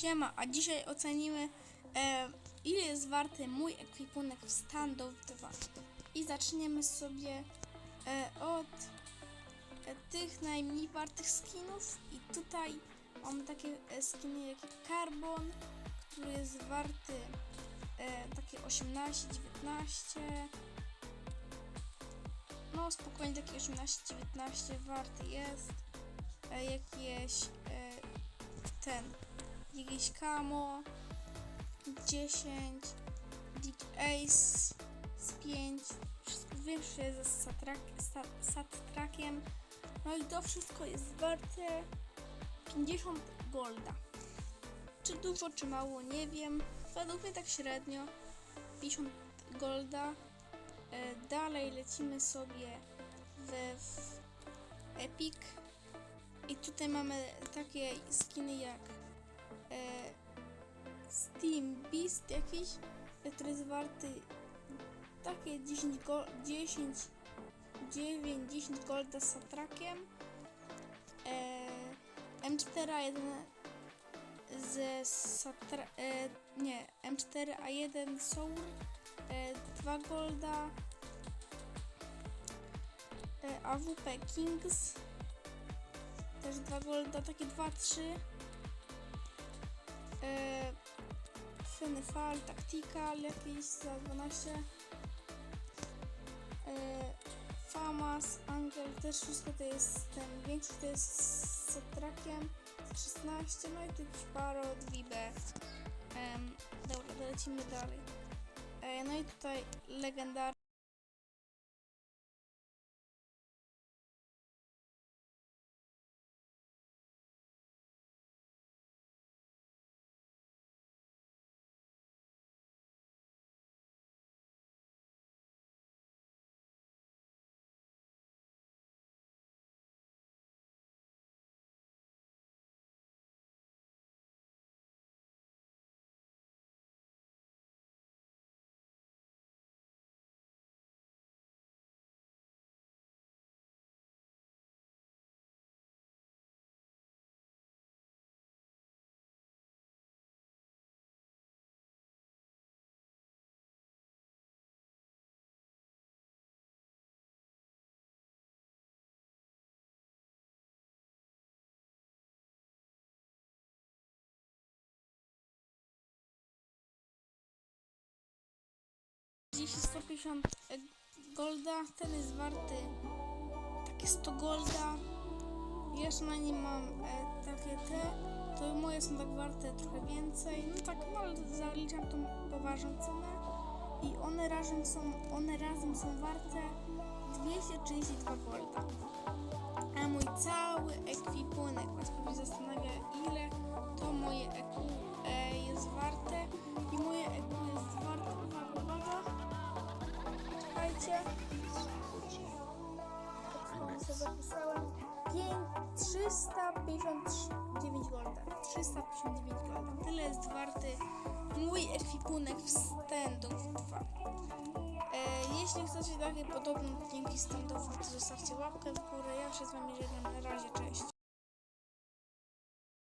Siema, a dzisiaj ocenimy e, ile jest warty mój ekwipunek w Standoff 2. I zaczniemy sobie e, od e, tych najmniej wartych skinów. I tutaj mamy takie e, skiny jak Carbon, który jest warty e, takie 18-19 no spokojnie takie 18-19 warty jest. E, e, ten jakieś Kamo 10 Dick Ace z 5 wszystko większe jest z Satrak- Sa- Sattrakiem no i to wszystko jest warte 50 golda. Czy dużo czy mało nie wiem. Według mnie tak średnio 50 golda. E, dalej lecimy sobie w Epic. I tutaj mamy takie skiny jak Steam Beast jakiś, e, który jest warty takie 10 go, 10 9 10 golda z satrakiem. E, M4A1 ze satra, e, nie M4A1 Soul e, 2 golda. E, AWP Kings też 2 golda, takie 2-3 e, Fenefal, Tactical jakieś za 12 e, Famas, Angel, też wszystko to jest ten większy to jest z trakiem 16, no i tu jakiś Parod, Vibe Em, Dobra, to lecimy dalej. E, no i tutaj legendarny Dziś 150 e, golda, ten jest warty takie 100 golda. Jeszcze na nim mam e, takie te, to moje są tak warte trochę więcej. No tak, no ale zaliczam tą poważną cenę. I one razem są, one razem są warte 232 golda. A mój cały ekwipunek, was pewnie zastanawia ile to moje EQ e, jest Czekajcie. Tak zapisałem. 5, 359 golda. 359 golda. Tyle jest warty mój ekwipunek w Standoff 2. E, jeśli chcecie takie podobne odcinki Standoffu, to zostawcie łapkę w górę. Ja się z wami żegnam. Na razie, cześć.